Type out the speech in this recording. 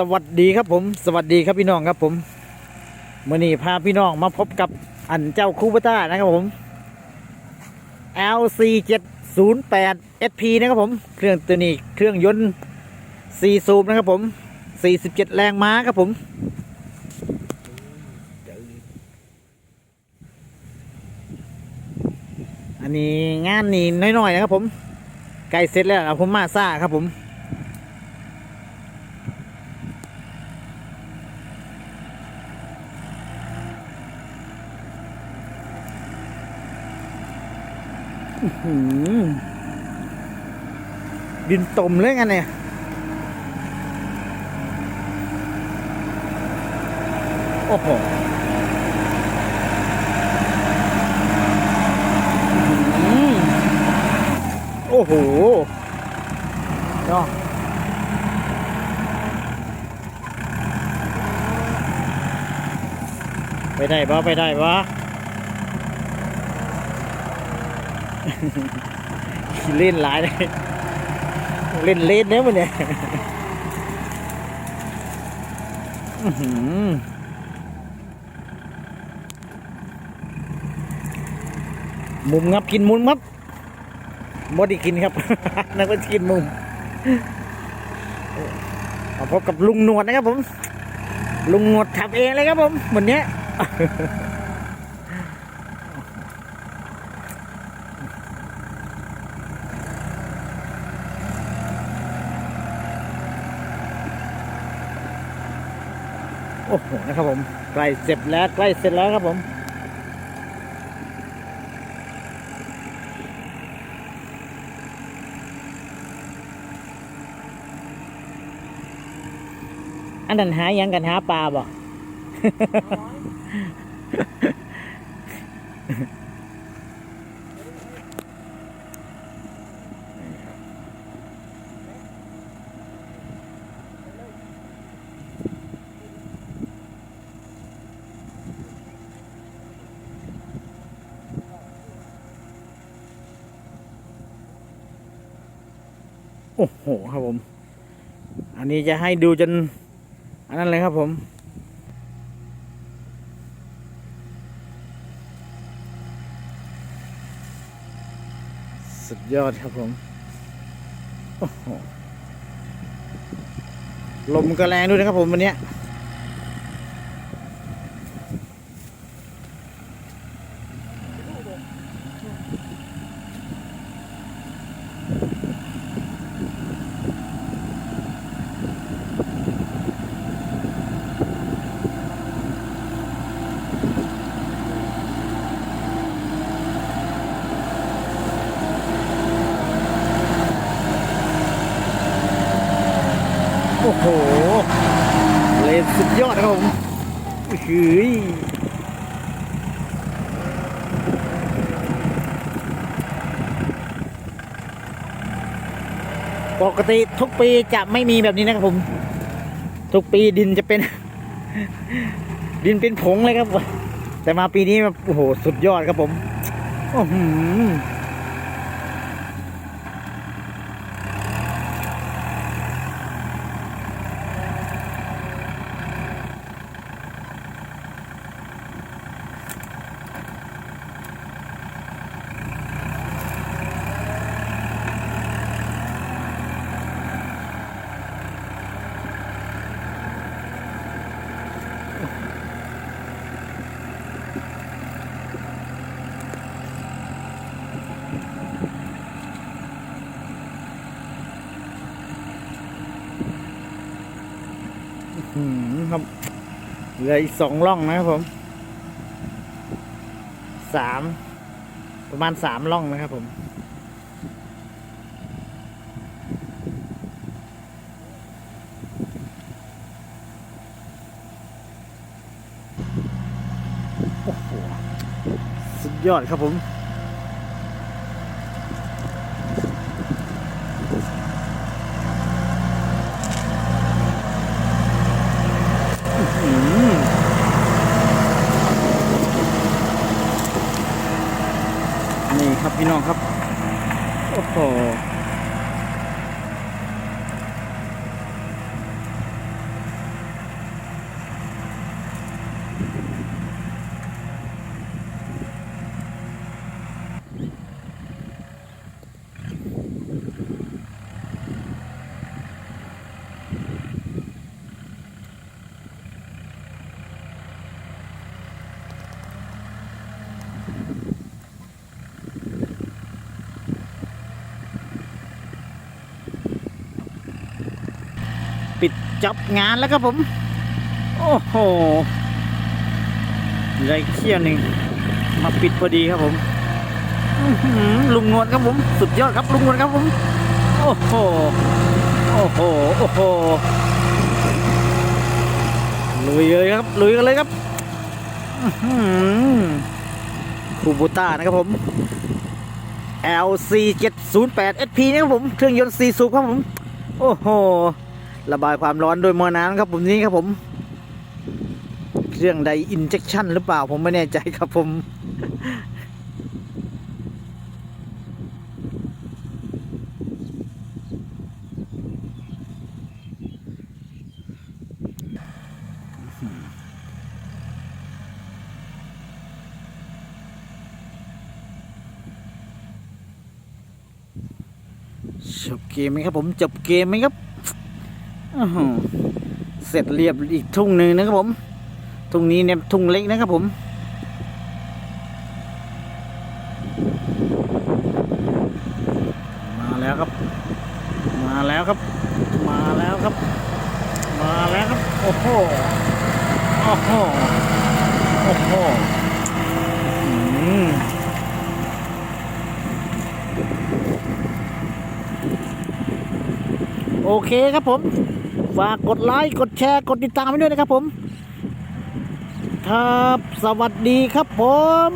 สวัสดีครับผม สวัสดีครับพี่น้องครับผมเมื่อนี้พาพี่น้องมาพบกับอันเจ้าคูปต้านะครับผม LC 708 SP นะครับผม เครื่องตัวนี้เครื่องยนต์4สูบนะครับผม 47 แรงม้าครับผมอันนี้งานนี่น้อยๆนะครับผมใกล้เสร็จแล้วครับผมมาซ่าครับผม ดินตมเลยกันเนี่ยโอ้โหโอ้โหเนาะไปได้ปะไปได้ปะ เล่นหลายเลยเล่นเล่นเนี่ยมันเนี่ยมุมงับกินมุมงับบ่ได้กินครับ นักว่ากินมุมพบกับลุงหนวดนะครับผม ลุงหนวดขับเองเลยครับผมวันเนี้ย โอ้โหนะครับผมใกล้เสร็จแล้วใกล้เสร็จแล้วครับผมอันนั้นหายังกันหาปลาบ่ โอ้โหครับผม อันนี้จะให้ดูจน อันนั้นเลยครับผม สุดยอดครับผม โอ้โห ลมก็แรงด้วยนะครับผมวันนี้ย โอ้โห เลนสุดยอดครับผม หืยปกติทุกปีจะไม่มีแบบนี้นะครับผม ทุกปีดินจะเป็น ดินเป็นผงเลยครับ แต่มาปีนี้แบบโอ้โห สุดยอดครับผม โอ้โห อืมครับ เหลืออีกสองร่องนะครับผมสามประมาณสามร่องนะครับผมโอ้โหสุดยอดครับผม องครับ โอ้โห จับงานแล้วครับผม โอ้โหเหลยเที่ยวหนึ่งมาปิดพอดีครับผมลุงนวลครับผม สุดยอดครับลุงนวลครับผม โอ้โห โอ้โห โอ้โห ลุยเลยครับ ลุยกันเลยครับอื้อหือคูบูต้านะครับผม LC 708 SP นะครับผม เครื่องยนต์4สูบครับผม โอ้โห ระบายความร้อนโดยมอน้ำครับผมนี่ครับผม เครื่องใดอินเจ t ชันหรือเปล่าผมไม่แน่ใจครับผมจบเกมไหมครับผมจบเกมไหมครับ เสร็จเรียบอีกทุ่งหนึ่งนะครับผม ทุ่งนี้เนี่ยทุ่งเล็กนะครับผม มาแล้วครับ มาแล้วครับ มาแล้วครับ มาแล้วครับ โอ้โห โอ้โห โอ้โหโอเคครับผม ฝากกดไลค์กดแชร์กดติดตามไว้ด้วยนะครับผม ครับ สวัสดีครับผม